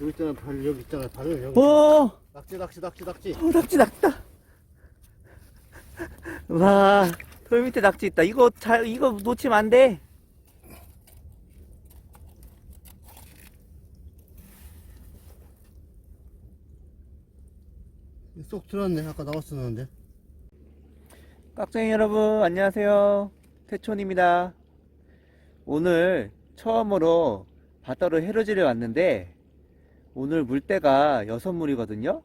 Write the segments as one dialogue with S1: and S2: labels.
S1: 여기 있잖아, 발, 여기 있잖아, 발을 여기.
S2: 오!
S1: 낙지, 낙지, 낙지, 낙지.
S2: 어, 낙지, 낙지다. 와, 돌 밑에 낙지 있다. 이거 잘, 이거 놓치면 안 돼.
S1: 쏙 들었네, 아까 나왔었는데.
S2: 깍쟁이 여러분, 안녕하세요. 태촌입니다. 오늘 처음으로 바다로 해루지를 왔는데, 오늘 물때가 여섯 물이거든요.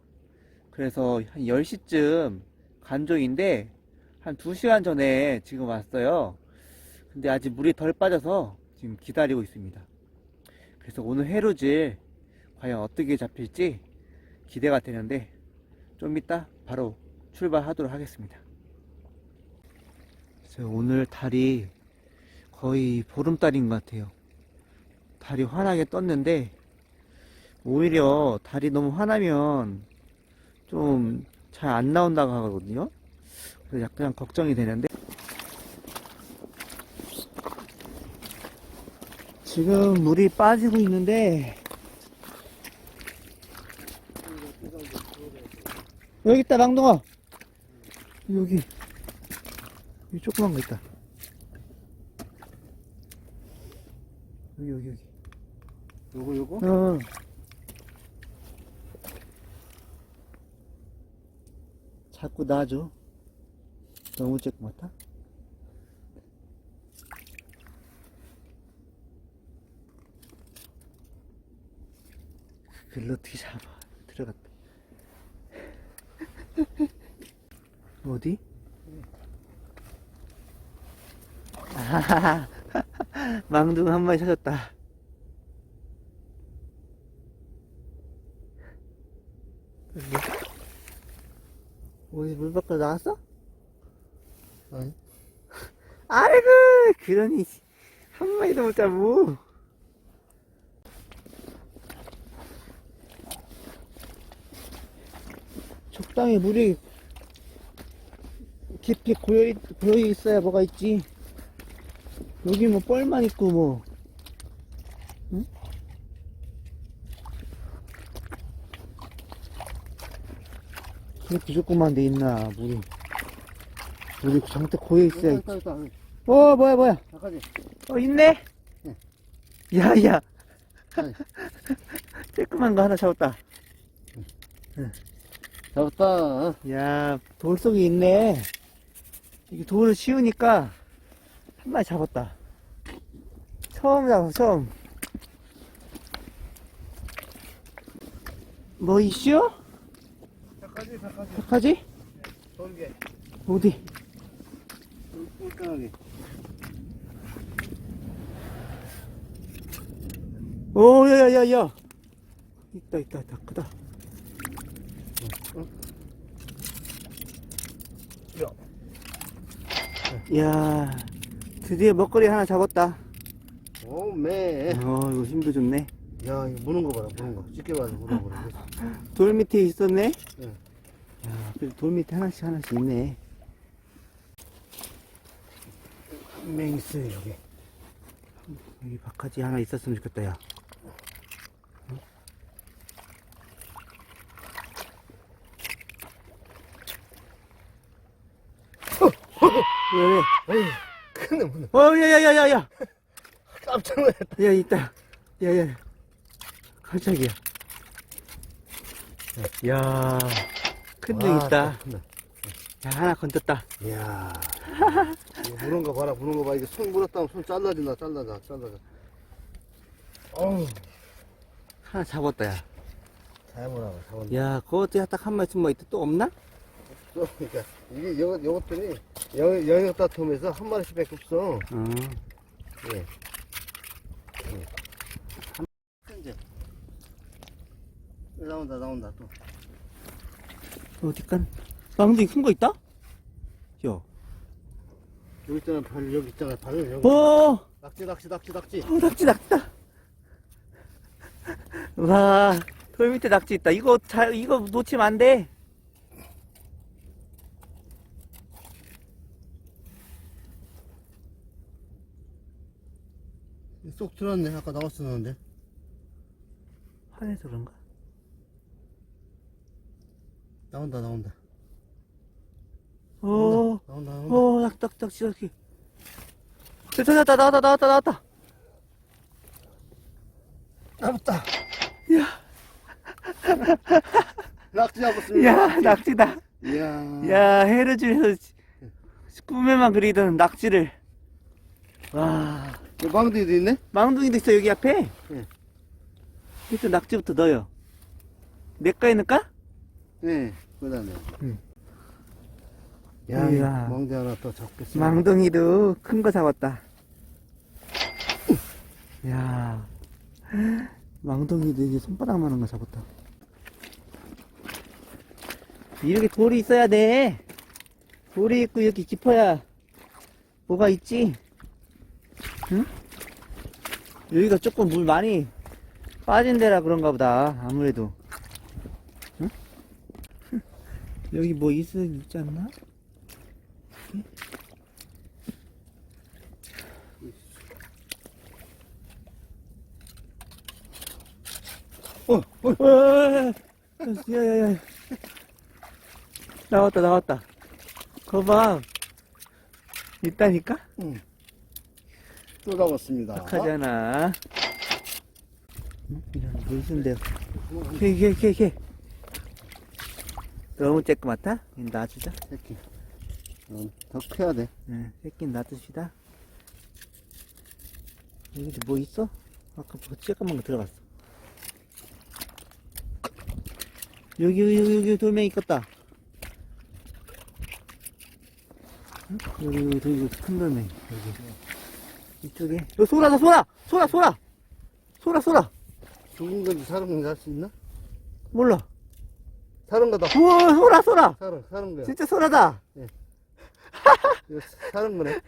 S2: 그래서 한 10시쯤 간종인데, 한 2시간 전에 지금 왔어요. 근데 아직 물이 덜 빠져서 지금 기다리고 있습니다. 그래서 오늘 해루질 과연 어떻게 잡힐지 기대가 되는데, 좀 이따 바로 출발하도록 하겠습니다. 오늘 달이 거의 보름달인 것 같아요. 달이 환하게 떴는데 오히려 달이 너무 환하면 좀 잘 안 나온다고 하거든요. 그래서 약간 걱정이 되는데. 지금 물이 빠지고 있는데 여기 있다 망동아. 여기. 여기 조그만 거 있다. 여기 여기 여기.
S1: 요거, 요거?
S2: 어 자꾸 놔줘. 너무 쬐끄맣다 그걸 어떻게 잡아? 들어갔다. 어디? 망둥 한 마리 찾았다 어디 물 밖으로 나왔어?
S1: 아니.
S2: 아이고 그러니 한 마리도 못 잡고 적당히 물이 깊이 고여, 고여 있어야 뭐가 있지? 여기 뭐 뻘만 있고 뭐 이렇게 조그만 데 있나 물이 물이 장대 고여 있어 야 있지
S1: 있다, 있다, 있다.
S2: 어 뭐야 뭐야
S1: 잠깐만.
S2: 어 있네
S1: 응.
S2: 야야
S1: 아니.
S2: 쬐끄만 거 하나 잡았다
S1: 잡았다.
S2: 야 돌속이 있네 이게 돌을 씌우니까 한 마리 잡았다 처음 잡았어 처음 뭐 이슈? 착하지?
S1: 돌게.
S2: 어디?
S1: 꿀꺽하게.
S2: 오 야 야 야 야 있다 있다 있다 크다 야 드디어 먹거리 하나 잡았다
S1: 오, 매.
S2: 어 이거 힘도 좋네
S1: 야, 이거 무는 거 봐라, 무는 거. 집게 봐서 무는 거라.
S2: 돌 밑에 있었네
S1: 응.
S2: 돌 밑에 하나씩 하나씩 있네
S1: 맹스, 여기.
S2: 여기 바카지 하나 있었으면 좋겠다 야 왜,
S1: 어이, 큰일 무는.
S2: 왜? 어, 야, 야, 야, 야, 야.
S1: 깜짝 놀랐다.
S2: 야, 있다. 야, 야. 깜짝이야. 야, 큰놈
S1: 와,
S2: 있다.
S1: 큰일.
S2: 야, 하나 건졌다.
S1: 이야. 이거 무는 거 봐라, 무는 거 봐. 이게 손 물었다면 손 잘라진다, 잘라져, 잘라져. 어우,
S2: 하나 잡았다, 야.
S1: 잘 무라고, 잡았네.
S2: 야, 그것도 딱한 마리쯤 뭐 있다. 또 없나?
S1: 또, 그러니까, 이게, 요, 요것들이 영, 영역 다툼에서 한 마리씩 밖에 없어.
S2: 어.
S1: 예. 예. 이제. 나온다, 나온다, 또.
S2: 어디간? 망둥이 큰 거 있다? 야.
S1: 여기 있잖아, 발, 여기 있잖아, 발을 여기.
S2: 어,
S1: 낙지, 낙지, 낙지, 낙지.
S2: 어, 낙지, 낙지다. 와, 돌 밑에 낙지 있다. 이거 잘, 이거 놓치면 안 돼.
S1: 쏙 들었네, 아까 나왔었는데.
S2: 화내서 그런가?
S1: 나온다 나온다
S2: 오,
S1: 나온다 나온다
S2: 딱, 딱, 저기. 됐다, 됐다, 나왔다, 나왔다, 나왔다.
S1: 잡았다
S2: 이야,
S1: 낙지 잡았습니다
S2: 이야, 낙지다.
S1: 이야
S2: 야, 해를 중에서 꿈에만 그리던 낙지를. 와,
S1: 망둥이도 있네
S2: 망둥이도 있어, 여기 앞에.
S1: 응.
S2: 일단 낙지부터 넣어요. 내꺼에 넣을까?
S1: 네 그 다음에
S2: 응.
S1: 야
S2: 이야.
S1: 망둥이 하나 더 잡겠습니다
S2: 망둥이도 큰 거 잡았다. 야 망둥이도 이게 손바닥만한 거 잡았다. 이렇게 돌이 있어야 돼. 돌이 있고 이렇게 깊어야 뭐가 있지? 응? 여기가 조금 물 많이 빠진 데라 그런가 보다. 아무래도. 응? 여기 뭐 있, 있지 않나?
S1: 어, 어.
S2: 어, 야야야 나왔다 나왔다 거봐 있다니까
S1: 응. 또 잡았습니다
S2: 착하잖아 응? 이런 물순대요 걔걔걔걔 너무 쬐끄맣다? 놔주자.
S1: 새끼. 어, 더 커야 돼.
S2: 네, 새끼는 놔둡시다. 여기도 뭐 있어? 아까 뭐 쬐끄만 거 들어갔어. 여기 여기 여기, 여기 돌멩이 껐다. 응? 여기 여기 여기, 여기 큰 돌멩이 여기. 이쪽에. 여기 소라다 소라! 소라 소라! 소라 소라!
S1: 죽은 건지 사는 건지 알수 있나?
S2: 몰라
S1: 사는 거다.
S2: 우와 소라 소라.
S1: 사는 사는 거야.
S2: 진짜 소라다.
S1: 이거 사는 거네.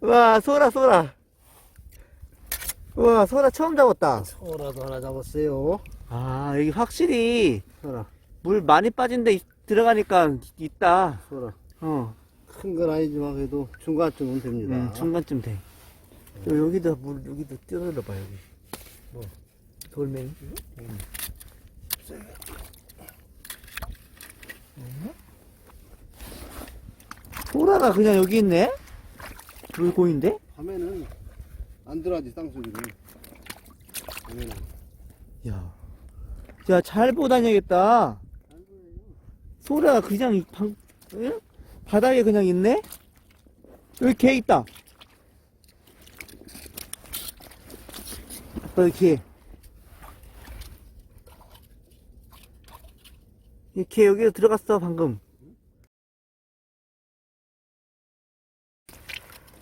S2: 와 소라 소라. 와 소라 처음 잡았다.
S1: 소라도 하나 잡았어요.
S2: 아 여기 확실히
S1: 소라.
S2: 물 많이 빠진 데 있- 들어가니까 있다.
S1: 소라.
S2: 어.
S1: 큰 건 아니지만 그래도 중간쯤은 됩니다.
S2: 음, 중간쯤 돼. 여, 여기다 물 여기도 뜯어봐 여기.
S1: 뭐?
S2: 돌멩이 소라가 그냥 여기 있네 물고인데
S1: 밤에는 안 들어가지 땅속에는 밤에는
S2: 야, 야, 잘 보고 다녀야겠다. 소라가 그냥 이 방, 응? 바닥에 그냥 있네? 여기 개 있다. 아빠, 여기 개. 이개 여기 들어갔어, 방금.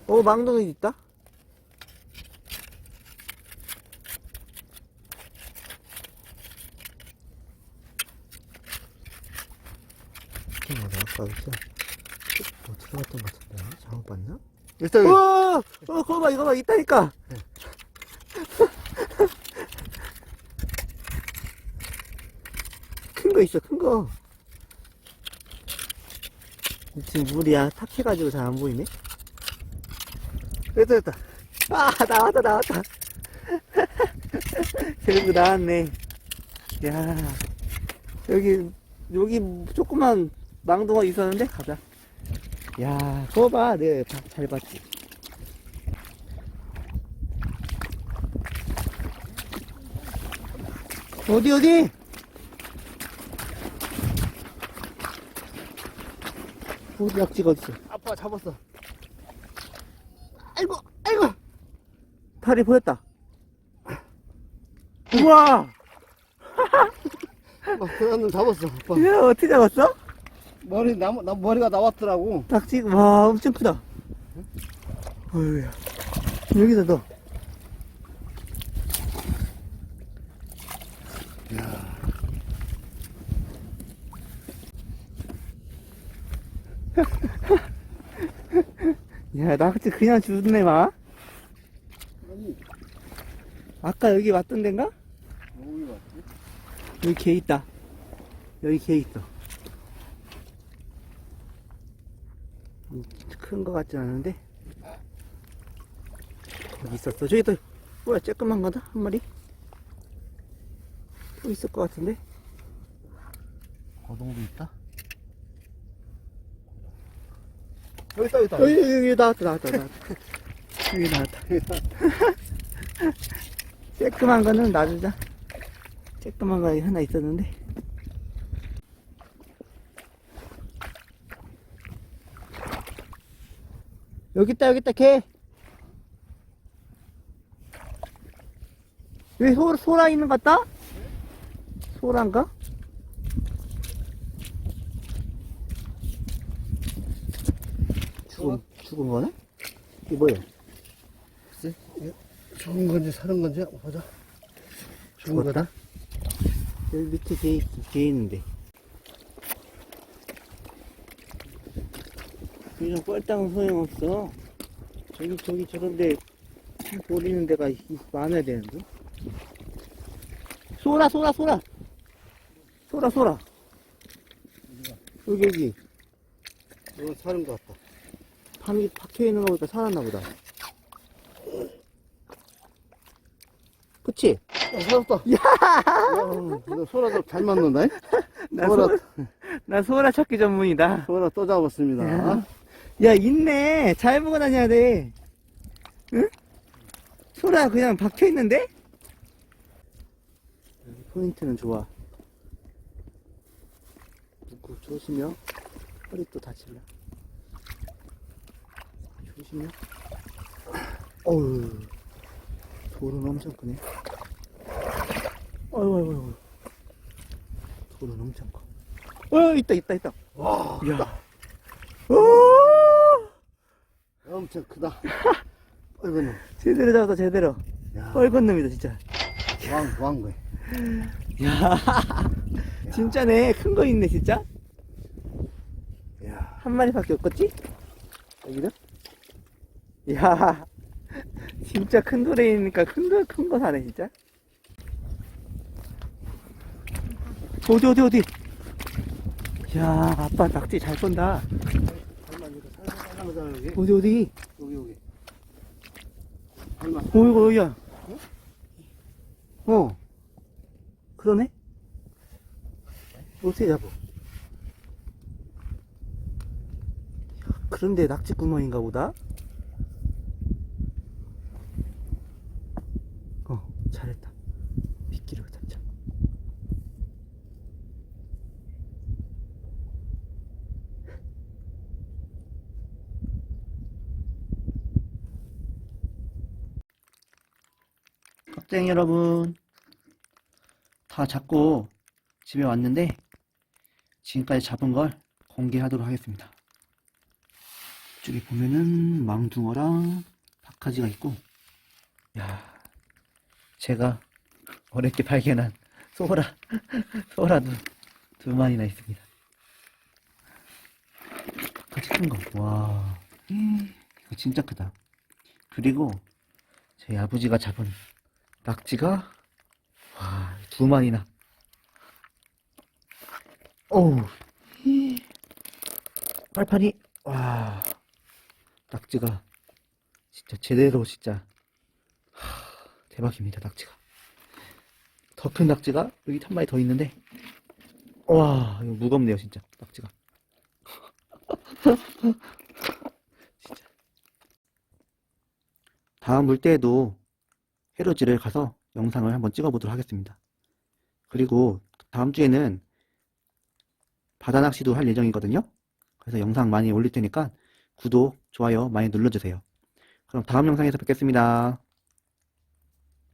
S2: 어, 망둥이 있다? 잠깐만, 아까 진짜 뭐 들어갔던 것 같은데? 잘못 봤나?
S1: 일단
S2: 우와! 어, 그거 봐, 이거 봐, 있다니까! 큰거 있어, 큰 거. 지금 물이야, 탁해가지고 잘 안 보이네?
S1: 됐다 됐다
S2: 아, 나왔다, 나왔다. 결국 나왔네. 야, 여기, 여기 조그만 망둥어 있었는데? 가자. 야, 그거 봐. 내가 봐- 잘 봤지. 어디, 어디? 낙지가 어딨어?
S1: 아빠 잡았어
S2: 아이고, 아이고! 다리 보였다. 우와!
S1: 아, 그놈 잡았어 아빠
S2: 야, 어떻게 잡았어?
S1: 머리 나, 나 머리가 나왔더라고
S2: 낙지, 와, 엄청 크다. 어휴야. 여기다 넣어. 야, 낙지 그냥 주네, 마.
S1: 아니
S2: 아까 여기 왔던 데인가?
S1: 여기 왔지
S2: 여기 개 있다. 여기 개 있어. 큰 거 같진 않은데. 여기 있었어. 저기 또, 뭐야, 쬐끄만 거다? 한 마리? 또 있을 것 같은데?
S1: 고동도 있다. 여기 있다, 여기 있다.
S2: 여기, 나왔다, 나왔다, 나왔다. 여기 나왔다. 쬐끄만 거는 놔주자. 쬐끄만 거 하나 있었는데. 여기 있다, 여기 있다, 개. 여기 소, 소라 있는 것 같다? 소란가? 죽은, 거네? 이게 뭐야?
S1: 글쎄, 이게 죽은 건지 사는 건지 보자. 죽은? 거다.
S2: 여기 밑에 개, 있- 개 있는데. 이런 뻘땅은 소용없어. 저기, 저기, 저런데, 버리는 데가 있- 많아야 되는데. 쏘라, 쏘라, 쏘라! 쏘라, 쏘라! 여기, 여기.
S1: 이건 사는 것 같다.
S2: 밤이 박혀 있는 거 보니까 살았나 보다. 그치?
S1: 야, 살았다. 야! 너 소라도 잘 맞는다. 잉?
S2: 나
S1: 소라,
S2: 소, 나 소라 찾기 전문이다.
S1: 소라 또 잡았습니다.
S2: 야. 야, 있네. 잘 보고 다녀야 돼. 응? 소라 그냥 박혀 있는데? 여기 포인트는 좋아. 묶고 조심혀. 허리 또 다칠라. 조심혀. 어우, 돌은 엄청 크네. 어이구, 어이구. 돌은 엄청 커. 어, 있다, 있다, 있다.
S1: 와,
S2: 야. 오!
S1: 엄청 크다. 어이구, 놈.
S2: 제대로 잡았다, 제대로.
S1: 야,
S2: 뻘건 놈이다, 진짜.
S1: 왕, 왕거야.
S2: 야, 진짜네. 큰 거 있네, 진짜.
S1: 야,
S2: 한 마리밖에 없겠지? 여기는? 야, 진짜 큰 돌에 있으니까 큰 거, 큰거 사네, 진짜. 어디, 어디, 어디? 야, 아빠 낙지 잘
S1: 여기.
S2: 어디, 어디?
S1: 여기, 여기.
S2: 어이구, 어이야. 어. 그러네? 어떻게 잡어? 그런데 낙지 구멍인가 보다? 어, 잘했다. 미끼를 잡자. 깍쟁이 여러분. 다 잡고 집에 왔는데 지금까지 잡은 걸 공개하도록 하겠습니다. 이쪽에 보면은 망둥어랑 박하지가 있고 야 제가 어렵게 발견한 소라 소라도 두 마리나 있습니다. 박하지 큰거와 이거 진짜 크다. 그리고 저희 아버지가 잡은 낙지가 와, 두 마리나. 이, 빨판이, 와, 낙지가 진짜 제대로 진짜 하, 대박입니다, 낙지가. 더 큰 낙지가 여기 한 마리 더 있는데, 와, 이거 무겁네요, 진짜, 낙지가. 진짜. 다음 물때에도 해로지를 가서 영상을 한번 찍어보도록 하겠습니다. 그리고 다음 주에는 바다 낚시도 할 예정이거든요. 그래서 영상 많이 올릴 테니까 구독, 좋아요 많이 눌러주세요. 그럼 다음 영상에서 뵙겠습니다.